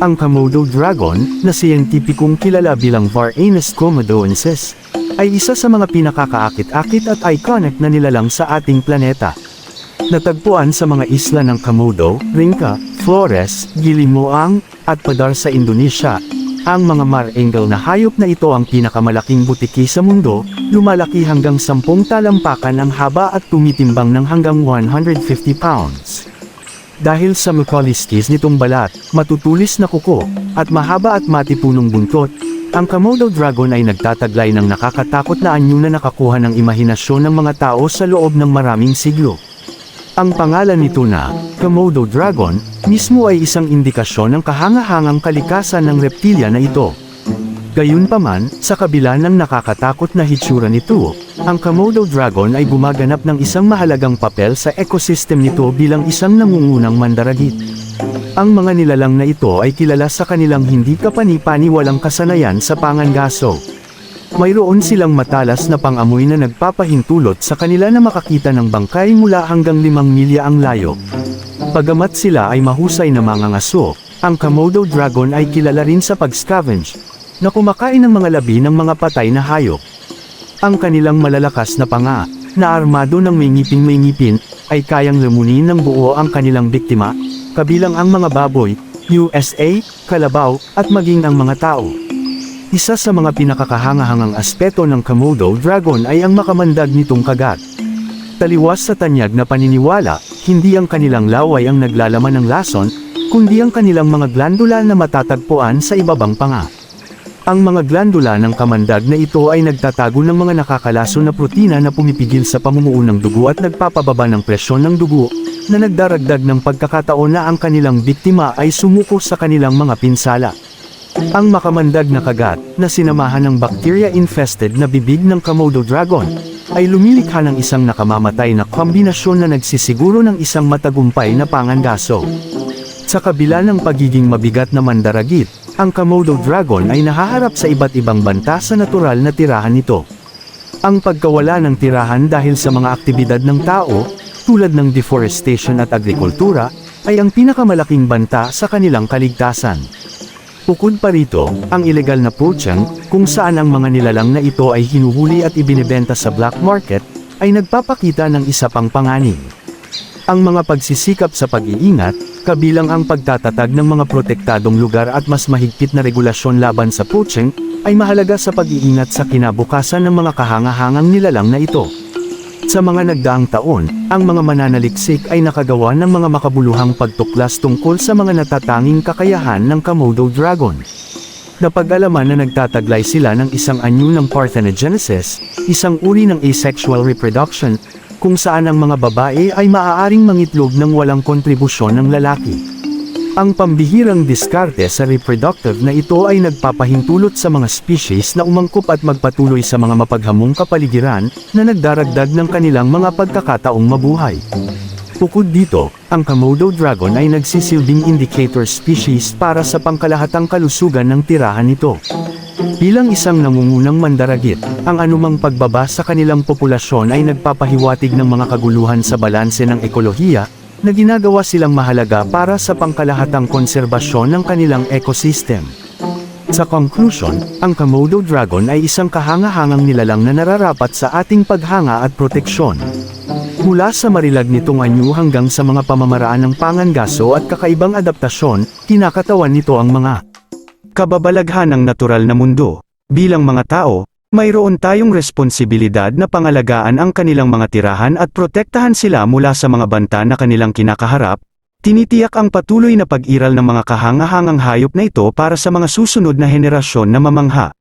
Ang Komodo dragon, na siyentipikong kilala bilang Varanus komodoensis, ay isa sa mga pinakakaakit-akit at iconic na nilalang sa ating planeta. Natagpuan sa mga isla ng Komodo, Rinca, Flores, Gilimuang, at Padar sa Indonesia. Ang mga mar-angle na hayop na ito ang pinakamalaking butiki sa mundo, lumalaki hanggang 10 talampakan ang haba at tumitimbang ng hanggang 150 pounds. Dahil sa mucoliscus nitong balat, matutulis na kuko, at mahaba at matipunong buntot, ang Komodo dragon ay nagtataglay ng nakakatakot na anyo na nakakuha ng imahinasyon ng mga tao sa loob ng maraming siglo. Ang pangalan nito na, Komodo dragon, mismo ay isang indikasyon ng kahangahangang kalikasan ng reptilya na ito. Gayunpaman, sa kabila ng nakakatakot na hitsura nito, ang Komodo dragon ay gumaganap ng isang mahalagang papel sa ecosystem nito bilang isang nangungunang mandaragit. Ang mga nilalang na ito ay kilala sa kanilang hindi kapani-pani walang kasanayan sa pangangaso. Mayroon silang matalas na pangamoy na nagpapahintulot sa kanila na makakita ng bangkay mula hanggang limang milya ang layo. Pagamat sila ay mahusay na mga ngaso, ang Komodo dragon ay kilala rin sa pag-scavenge, na kumakain ng mga labi ng mga patay na hayop. Ang kanilang malalakas na panga, na armado ng may ngiping-may ngipin, ay kayang lamunin ng buo ang kanilang biktima, kabilang ang mga baboy, USA, kalabaw, at maging ang mga tao. Isa sa mga pinakakahangahangang aspeto ng Komodo dragon ay ang makamandag nitong kagat. Taliwas sa tanyag na paniniwala, hindi ang kanilang laway ang naglalaman ng lason, kundi ang kanilang mga glandula na matatagpuan sa ibabang panga. Ang mga glandula ng kamandag na ito ay nagtatago ng mga nakakalaso na protina na pumipigil sa pamumuo ng dugo at nagpapababa ng presyon ng dugo, na nagdaragdag ng pagkakataon na ang kanilang biktima ay sumuko sa kanilang mga pinsala. Ang makamandag na kagat, na sinamahan ng bacteria-infested na bibig ng Komodo dragon, ay lumilikha ng isang nakamamatay na kombinasyon na nagsisiguro ng isang matagumpay na pangangaso. Sa kabila ng pagiging mabigat na mandaragit, ang Komodo dragon ay nahaharap sa iba't ibang banta sa natural na tirahan nito. Ang pagkawala ng tirahan dahil sa mga aktibidad ng tao, tulad ng deforestation at agrikultura, ay ang pinakamalaking banta sa kanilang kaligtasan. Bukod pa rito, ang ilegal na poaching, kung saan ang mga nilalang na ito ay hinuhuli at ibinebenta sa black market, ay nagpapakita ng isa pang panganib. Ang mga pagsisikap sa pag-iingat, kabilang ang pagtatatag ng mga protektadong lugar at mas mahigpit na regulasyon laban sa poaching, ay mahalaga sa pag-iingat sa kinabukasan ng mga kahangahangang nilalang na ito. Sa mga nagdaang taon, ang mga mananaliksik ay nakagawa ng mga makabuluhang pagtuklas tungkol sa mga natatanging kakayahan ng Komodo dragon. Napag-alaman na nagtataglay sila ng isang anyo ng parthenogenesis, isang uri ng asexual reproduction, kung saan ang mga babae ay maaaring mangitlog ng walang kontribusyon ng lalaki. Ang pambihirang diskarte sa reproductive na ito ay nagpapahintulot sa mga species na umangkop at magpatuloy sa mga mapaghamong kapaligiran na nagdaragdag ng kanilang mga pagkakataong mabuhay. Bukod dito, ang Komodo dragon ay nagsisilbing indicator species para sa pangkalahatang kalusugan ng tirahan nito. Bilang isang nangungunang mandaragit, ang anumang pagbaba sa kanilang populasyon ay nagpapahiwatig ng mga kaguluhan sa balanse ng ekolohiya, na ginagawa silang mahalaga para sa pangkalahatang konserbasyon ng kanilang ecosystem. Sa conclusion, ang Komodo dragon ay isang kahangahangang nilalang na nararapat sa ating paghanga at proteksyon. Mula sa marilag nitong anyo hanggang sa mga pamamaraan ng pangangaso at kakaibang adaptasyon, kinakatawan nito ang mga kababalaghan ng natural na mundo. Bilang mga tao, mayroon tayong responsibilidad na pangalagaan ang kanilang mga tirahan at protektahan sila mula sa mga banta na kanilang kinakaharap, tinitiyak ang patuloy na pag-iral ng mga kahangahangang hayop na ito para sa mga susunod na henerasyon na mamangha.